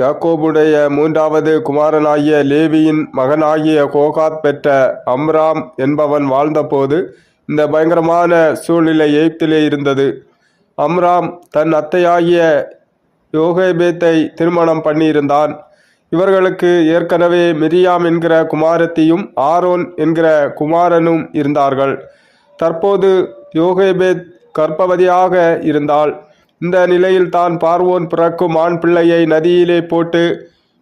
யாக்கோபுடைய மூன்றாவது குமாரனாகிய லேவியின் மகனாகிய கோகாத் பெற்ற அம்ராம் என்பவன் வாழ்ந்தபோது இந்த பயங்கரமான சூழ்நிலை எகிப்திலே இருந்தது. அம்ராம் தன் அத்தையாகிய யோகேபேத்தை திருமணம் பண்ணியிருந்தான். இவர்களுக்கு ஏற்கனவே மிரியாம் என்கிற குமாரத்தியும் ஆரோன் என்கிற குமாரனும் இருந்தார்கள். தற்போது யோகேபேத் கர்ப்பவதியாக இருந்தாள். இந்த நிலையில் தான் பார்வோன் பிறக்கும் ஆண் பிள்ளையை நதியிலே போட்டு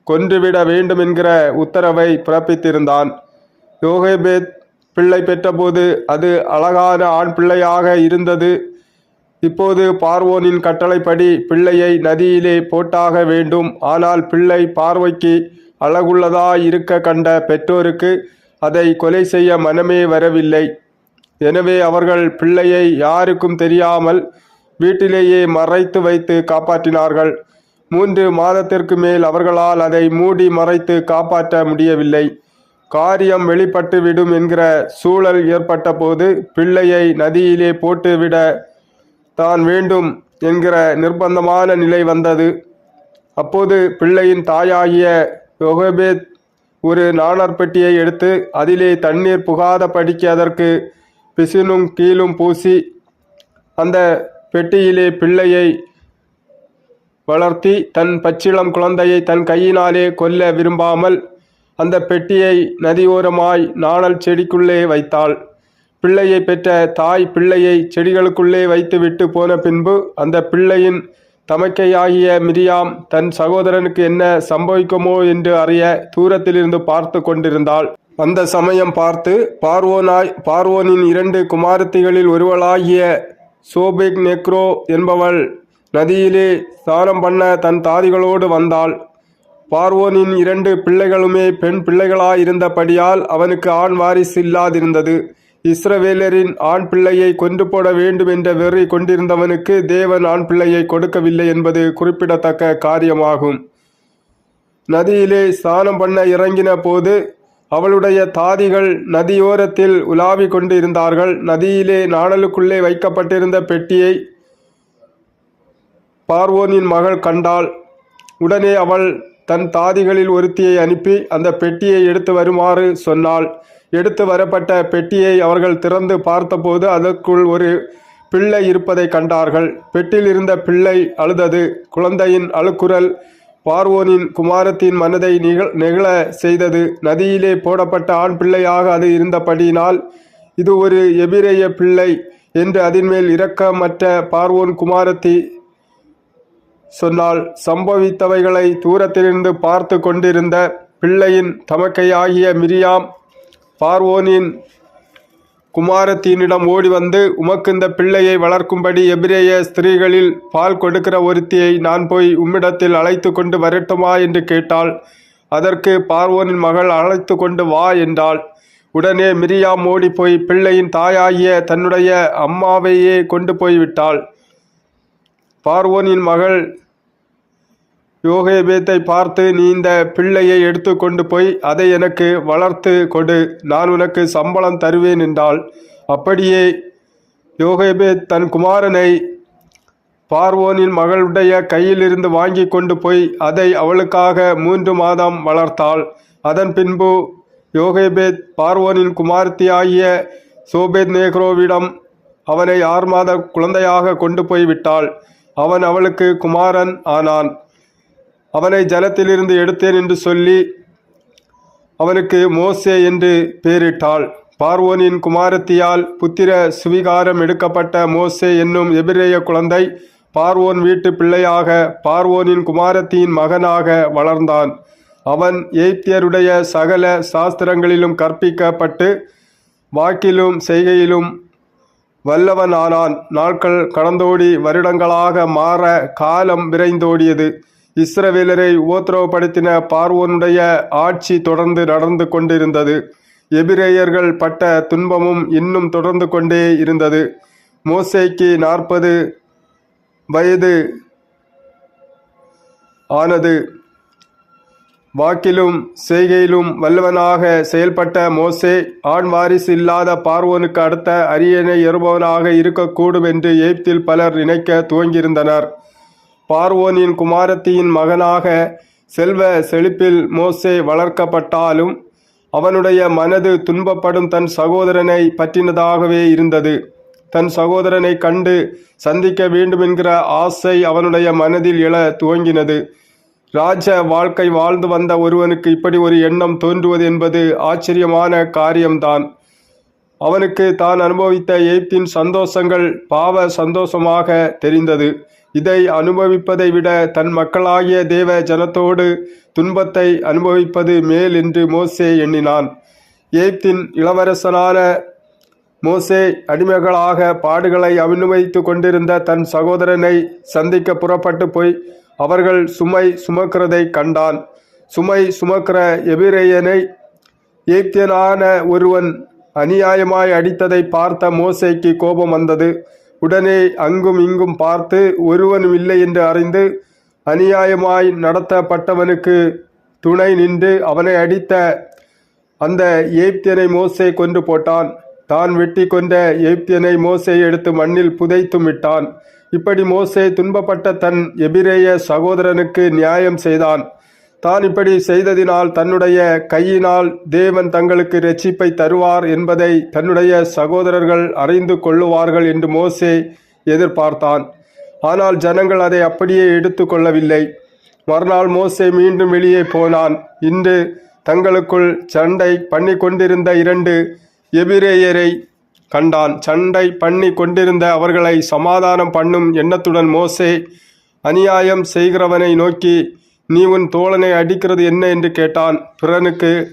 கொன்றுவிட வேண்டும் என்கிற உத்தரவை பிறப்பித்திருந்தான். யோகேபேத் பிள்ளை பெற்றபோது அது அழகான ஆண் பிள்ளையாக இருந்தது. இப்போது பார்வோனின் கட்டளைப்படி பிள்ளையை நதியிலே போட்டாக வேண்டும். ஆனால் பிள்ளை பார்வைக்கு அழகுள்ளதாய் இருக்க கண்ட பெற்றோருக்கு அதை கொலை செய்ய மனமே வரவில்லை. எனவே அவர்கள் பிள்ளையை யாருக்கும் தெரியாமல் வீட்டிலேயே மறைத்து வைத்து காப்பாற்றினார்கள். மூன்று மாதத்திற்கு மேல் அவர்களால் அதை மூடி மறைத்து காப்பாற்ற முடியவில்லை. காரியம் வெளிப்பட்டு விடும் என்கிற சூழல் ஏற்பட்ட போது பிள்ளையை நதியிலே போட்டுவிட தான் வேண்டும் என்கிற நிர்பந்தமான நிலை வந்தது. அப்போது பிள்ளையின் தாயாகிய யோகபேத் ஒரு நாணர் பெட்டியை எடுத்து அதிலே தண்ணீர் புகாத படிக்க அதற்கு பிசினும் கீழும் பூசி அந்த பெட்டியிலே பிள்ளையை வளர்த்தி தன் பச்சிளம் குழந்தையை தன் கையினாலே கொல்ல விரும்பாமல் அந்த பெட்டியை நதியோரமாய் நாணல் செடிக்குள்ளே வைத்தாள். பிள்ளையை பெற்ற தாய் பிள்ளையை செடிகளுக்குள்ளே வைத்துவிட்டு போன பின்பு அந்த பிள்ளையின் தமக்கையாகிய மிரியாம் தன் சகோதரனுக்கு என்ன சம்பவிக்குமோ என்று அறிய தூரத்திலிருந்து பார்த்து கொண்டிருந்தாள். அந்த சமயம் பார்த்து பார்வோனாய் பார்வோனின் இரண்டு குமாரத்திகளில் ஒருவளாகிய சோபிக் நெக்ரோ என்பவள் நதியிலே ஸ்நானம் பண்ண தன் தாதிகளோடு வந்தாள். பார்வோனின் இரண்டு பிள்ளைகளுமே பெண் பிள்ளைகளாயிருந்தபடியால் அவனுக்கு ஆண் வாரிசு இல்லாதிருந்தது. இஸ்ரவேலரின் ஆண் பிள்ளையை கொன்று போட வேண்டும் என்ற வெறி கொண்டிருந்தவனுக்கு தேவன் ஆண் பிள்ளையை கொடுக்கவில்லை என்பது குறிப்பிடத்தக்க காரியமாகும். நதியிலே ஸ்நானம் பண்ண இறங்கின போது அவளுடைய தாதிகள் நதியோரத்தில் உலாவிக் கொண்டு இருந்தார்கள் நதியிலே நாணலுக்குள்ளே வைக்கப்பட்டிருந்த பெட்டியை பார்வோனின் மகள் கண்டாள். உடனே அவள் தன் தாதிகளில் ஒருத்தியை அனுப்பி அந்த பெட்டியை எடுத்து வருமாறு சொன்னாள். எடுத்து வரப்பட்ட பெட்டியை அவர்கள் திறந்து பார்த்தபோது அதற்குள் ஒரு பிள்ளை இருப்பதை கண்டார்கள். பெட்டில் இருந்த பிள்ளை அழுதது. குழந்தையின் அழுக்குரல் பார்வோனின் குமாரத்தின் மனதை நிகழ் நெகிழ செய்தது. நதியிலே போடப்பட்ட ஆண் பிள்ளையாக அது இருந்தபடியினால் இது ஒரு எபிரேய பிள்ளை என்று அதின்மேல் இரக்கமற்ற பார்வோன் குமாரத்தி சொன்னால் சம்பவித்தவைகளை தூரத்திலிருந்து பார்த்து கொண்டிருந்த பிள்ளையின் தமக்கையாகிய மிரியாம் பார்வோனின் குமாரத்தீனிடம் ஓடி வந்து உமக்கு இந்த பிள்ளையை வளர்க்கும்படி எபிரேய ஸ்திரீகளில் பால் கொடுக்கிற ஒருத்தியை நான் போய் உம்மிடத்தில் அழைத்து கொண்டு வரட்டுமா? என்று கேட்டாள். அதற்கு பார்வோனின் மகள் அழைத்து கொண்டு வா என்றாள். உடனே மிரியாம் ஓடி போய் பிள்ளையின் தாயாகிய தன்னுடைய அம்மாவையே கொண்டு போய் விட்டாள் பார்வோனின் மகள் யோகேபேத்தை பார்த்து நீ இந்த பிள்ளையை எடுத்து கொண்டு போய் அதை எனக்கு வளர்த்து கொடு. நான் உனக்கு சம்பளம் தருவேன் என்றாள். அப்படியே யோகேபேத் தன் குமாரனை பார்வோனின் மகளுடைய கையிலிருந்து வாங்கி கொண்டு போய் அதை அவளுக்காக மூன்று மாதம் வளர்த்தாள். அதன் பின்பு யோகேபேத் பார்வோனின் குமார்த்தியாகிய சோபேத் நேக்ரோவிடம் அவனை ஆறு மாத குழந்தையாக கொண்டு போய் விட்டாள். அவன் அவளுக்கு குமாரன் ஆனான். அவனை ஜலத்திலிருந்து எடுத்தேன் என்று சொல்லி அவனுக்கு மோசே என்று பெயரிட்டாள் பார்வோனின் குமாரத்தியால் புத்திர சுவிகாரம் எடுக்கப்பட்ட மோசே என்னும் எபிரேய குழந்தை பார்வோன் வீட்டு பிள்ளையாக பார்வோனின் குமாரத்தியின் மகனாக வளர்ந்தான். அவன் எய்த்தியருடைய சகல சாஸ்திரங்களிலும் கற்பிக்கப்பட்டு வாக்கிலும் செய்கையிலும் வல்லவனானான். நாட்கள் கடந்தோடி வருடங்களாக மாற காலம் விரைந்தோடியது. இஸ்ரவேலரை உபத்திரவப்படுத்தின பார்வோனுடைய ஆட்சி தொடர்ந்து நடந்து கொண்டிருந்தது. எபிரேயர்கள் பட்ட துன்பமும் இன்னும் தொடர்ந்து கொண்டே இருந்தது. மோசேக்கு நாற்பது வயது ஆனது. வாக்கிலும் செய்கையிலும் வல்லவனாக செயல்பட்ட மோசே ஆண் வாரிசு இல்லாத பார்வோனுக்கு அடுத்த அரியணை ஏறுபவனாக இருக்கக்கூடும் என்று எய்ப்தில் பலர் நினைக்க துவங்கியிருந்தனர். பார்வோனின் குமாரத்தியின் மகனாக செல்வ செழிப்பில் மோசே வளர்க்கப்பட்டாலும் அவனுடைய மனது துன்பப்படும் தன் சகோதரனை பற்றினதாகவே இருந்தது. தன் சகோதரனை கண்டு சந்திக்க வேண்டுமென்கிற ஆசை அவனுடைய மனதில் எழ துவங்கினது. ராஜ வாழ்க்கை வாழ்ந்து வந்த ஒருவனுக்கு இப்படி ஒரு எண்ணம் தோன்றுவது என்பது ஆச்சரியமான காரியம்தான். அவனுக்கு தான் அனுபவித்த எய்ப்தின் சந்தோஷங்கள் பாவ சந்தோஷமாக தெரிந்தது. இதை அனுபவிப்பதை விட தன் மக்களாகிய தேவ ஜனத்தோடு துன்பத்தை அனுபவிப்பது மேல் என்று மோசே எண்ணினான். எய்ப்தின் இளவரசனான மோசே அடிமைகளாக பாடுகளை அனுபவித்து கொண்டிருந்த தன் சகோதரனை சந்திக்க புறப்பட்டு போய் அவர்கள் சுமை சுமக்கிறதை கண்டான். சுமை சுமக்கிற எபிரேயனை ஏத்தியனான ஒருவன் அநியாயமாய் அடித்ததை பார்த்த மோசைக்கு கோபம் வந்தது. உடனே அங்கும் இங்கும் பார்த்து ஒருவனும் இல்லை என்று அறிந்து அநியாயமாய் நடத்தப்பட்டவனுக்கு துணை நின்று அவனை அடித்த அந்த ஏப்தியனை மோசே கொன்று போட்டான். தான் வெட்டி கொண்ட ஏப்தியனை மோசே எடுத்து மண்ணில் புதைத்தும் விட்டான். இப்படி மோசே துன்பப்பட்ட தன் எபிரேய சகோதரனுக்கு நியாயம் செய்தான். தான் இப்படி செய்ததினால் தன்னுடைய கையினால் தேவன் தங்களுக்கு ரட்சிப்பை தருவார் என்பதை தன்னுடைய சகோதரர்கள் அறிந்து கொள்ளுவார்கள் என்று மோசே எதிர்பார்த்தான். ஆனால் ஜனங்கள் அதை அப்படியே எடுத்து கொள்ளவில்லை. மறுநாள் மோசே மீண்டும் வெளியே போனான். இன்று தங்களுக்குள் சண்டை பண்ணி கொண்டிருந்த இரண்டு எபிரேயரை கண்டான். சண்டை பண்ணி கொண்டிருந்த அவர்களை சமாதானம் பண்ணும் எண்ணத்துடன் மோசே அநியாயம் செய்கிறவனை நோக்கி நீ உன் தோழனை அடிக்கிறது என்ன என்று கேட்டான். பிறனுக்கு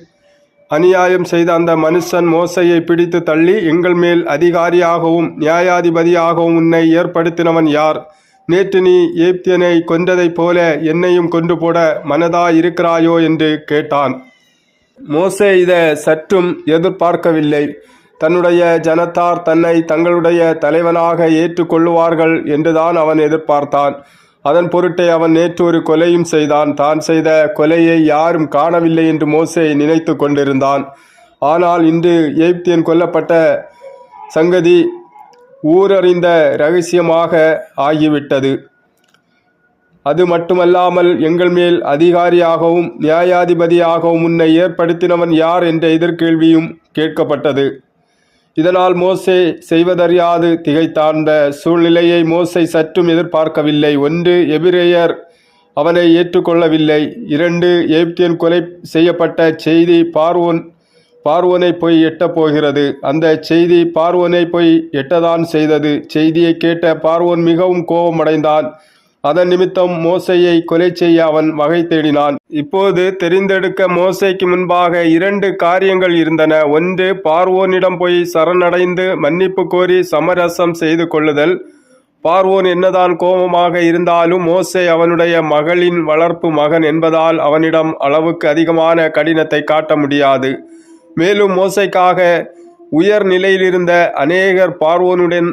அநியாயம் செய்த அந்த மனுஷன் மோசையை பிடித்து தள்ளி எங்கள் மேல் அதிகாரியாகவும் நியாயாதிபதியாகவும் உன்னை ஏற்படுத்தினவன் யார்? நேற்று நீ ஏப்தியனை கொன்றதைப் போல என்னையும் கொண்டு போட மனதா இருக்கிறாயோ? என்று கேட்டான். மோசே இதை சற்றும் எதிர்பார்க்கவில்லை. தன்னுடைய ஜனத்தார் தன்னை தங்களுடைய தலைவனாக ஏற்றுக்கொள்ளுவார்கள் என்றுதான் அவன் எதிர்பார்த்தான். அதன் பொருட்டே அவன் நேற்று ஒரு கொலையும் செய்தான். தான் செய்த கொலையை யாரும் காணவில்லை என்று மோசே நினைத்து கொண்டிருந்தான். ஆனால் இன்று எய்ப்தியன் கொல்லப்பட்ட சங்கதி ஊரறிந்த ரகசியமாக ஆகிவிட்டது. அது மட்டுமல்லாமல் எங்கள் மேல் அதிகாரியாகவும் நியாயாதிபதியாகவும் உன்னை ஏற்படுத்தினவன் யார் என்ற எதிர்கேள்வியும் கேட்கப்பட்டது. இதனால் மோசே செய்வதறியாது திகைத்தார்ந்த சூழ்நிலையை மோசை சற்றும் எதிர்பார்க்கவில்லை. ஒன்று எபிரேயர் அவனை ஏற்றுக்கொள்ளவில்லை. இரண்டு எகிப்தியன் கொலை செய்யப்பட்ட செய்தி பார்வோன் பார்வோனை போய் எட்டப் போகிறது. அந்த செய்தி பார்வோனை போய் எட்டதான் செய்தது. செய்தியை கேட்ட பார்வோன் மிகவும் கோபமடைந்தான். அதன் நிமித்தம் மோசையை கொலை செய்ய அவன் வகை தேடினான். இப்போது தெரிந்தெடுக்க மோசைக்கு முன்பாக இரண்டு காரியங்கள் இருந்தன. ஒன்று பார்வோனிடம் போய் சரணடைந்து மன்னிப்பு கோரி சமரசம் செய்து கொள்ளுதல். பார்வோன் என்னதான் கோபமாக இருந்தாலும் மோசே அவனுடைய மகளின் வளர்ப்பு மகன் என்பதால் அவனிடம் அளவுக்கு அதிகமான கடினத்தை காட்ட முடியாது. மேலும் மோசைக்காக உயர் நிலையிலிருந்த அநேகர் பார்வோனுடன்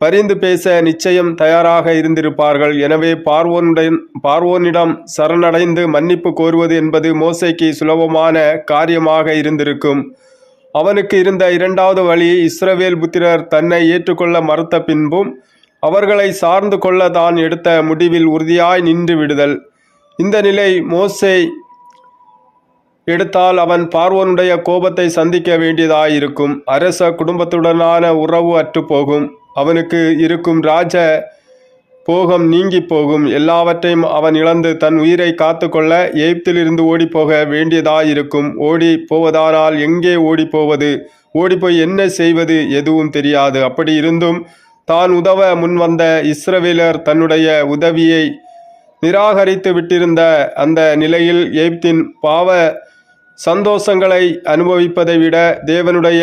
பரிந்து பேச நிச்சயம் தயாராக இருந்திருப்பார்கள். எனவே பார்வோனுடன் பார்வோனிடம் சரணடைந்து மன்னிப்பு கோருவது என்பது மோசைக்கு சுலபமான காரியமாக இருந்திருக்கும். அவனுக்கு இருந்த இரண்டாவது வழி இஸ்ரவேல் புத்திரர் தன்னை ஏற்றுக்கொள்ள மறுத்த பின்பும் அவர்களை சார்ந்து கொள்ள தான் எடுத்த முடிவில் உறுதியாய் நின்று விடுதல். இந்த நிலை மோசை எடுத்தால் அவன் பார்வோனுடைய கோபத்தை சந்திக்க வேண்டியதாயிருக்கும். அரச குடும்பத்துடனான உறவு அற்றுப்போகும். அவனுக்கு இருக்கும் ராஜ போகம் நீங்கி போகும். எல்லாவற்றையும் அவன் இழந்து தன் உயிரை காத்து கொள்ள எய்ப்திலிருந்து ஓடிப்போக வேண்டியதாயிருக்கும். ஓடி போவதானால் எங்கே ஓடி போவது ஓடிப்போய் என்ன செய்வது எதுவும் தெரியாது. அப்படி இருந்தும் தான் உதவ முன்வந்த இஸ்ரவேலர் தன்னுடைய உதவியை நிராகரித்து விட்டிருந்த அந்த நிலையில் எய்ப்தின் பாவ சந்தோஷங்களை அனுபவிப்பதை விட தேவனுடைய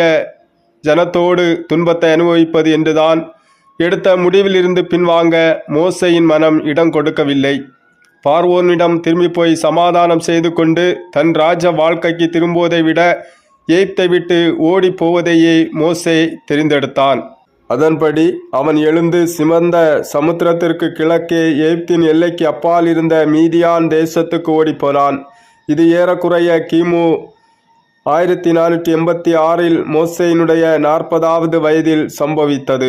ஜனத்தோடு துன்பத்தை அனுபவிப்பது என்றுதான் எடுத்த முடிவிலிருந்து பின்வாங்க மோசையின் மனம் இடம் கொடுக்கவில்லை. பார்வோனிடம் திரும்பி போய் சமாதானம் செய்து கொண்டு தன் ராஜ வாழ்க்கைக்கு திரும்புவதை விட ஏய்த்தை விட்டு ஓடி போவதையே மோசே தெரிந்தெடுத்தான். அதன்படி அவன் எழுந்து சிமந்த சமுத்திரத்திற்கு கிழக்கே எய்ப்தின் எல்லைக்கு அப்பால் இருந்த மீதியான் தேசத்துக்கு ஓடிப்போனான் இது ஏறக்குறைய கிமு ஆயிரத்தி நானூற்றி எண்பத்தி ஆறில் மோசேயினுடைய நாற்பதாவது வயதில் சம்பவித்தது.